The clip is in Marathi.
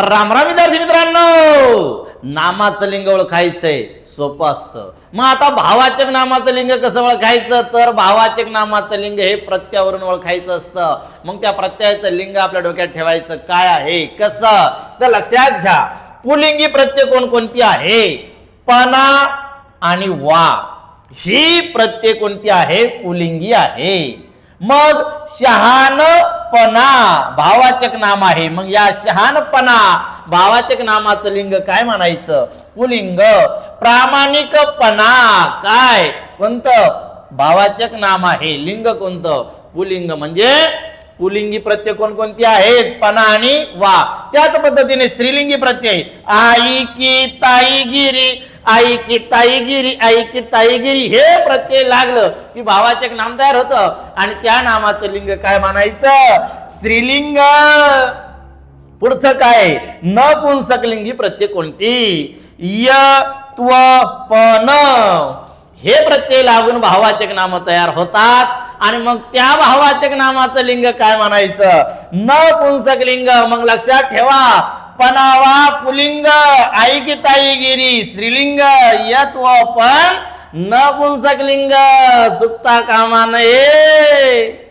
रामराम विद्यार्थी मित्रांनो. नामाचं लिंग ओळखायचंय सोपं असतं. मग आता भावाचक नामाचं लिंग कसं ओळखायचं? तर भावाचक नामाचं लिंग हे प्रत्यावरून ओळखायचं असतं. मग त्या प्रत्ययाचं लिंग आपल्या डोक्यात ठेवायचं काय आहे? कसं? तर लक्षात घ्या पुलिंगी प्रत्यय कोणकोणती आहे? पना आणि वा. ही प्रत्यय कोणती आहे? पुलिंगी आहे. मग पना भावाचक नाम आहे. मग या शहाणपणा भावाचक नामाचं लिंग काय म्हणायचं? पुलिंग. प्रामाणिकपणा. काय? कोणतं? भावाचक नाम आहे. लिंग कोणतं? पुलिंग. म्हणजे पुलिंगी प्रत्यय कोणकोणती आहेत? पणा आणि वा. त्याच पद्धतीने स्त्रीलिंगी प्रत्यय. आई की ताई गिरी. आई की ताईगिरी आई की ताईगिरी हे प्रत्यय लागलं की भावाचे नाम तयार होतं. आणि त्या नामाचं लिंग काय मानायचं स्त्रीलिंग. पुढचं काय? न पुंसकलिंगी प्रत्यय कोणती? य त्व पन हे प्रत्यय लागून भावाचक नाम तयार होतात. आणि मग त्या भावाचक नामाचं लिंग काय म्हणायचं? न पुंसक लिंग. मग लक्षात ठेवा. पनावा पुलिंग ऐकिताईगिरी श्रीलिंग ताईगिरी यत व पण न पुंसकलिंग चुकता कामा नये.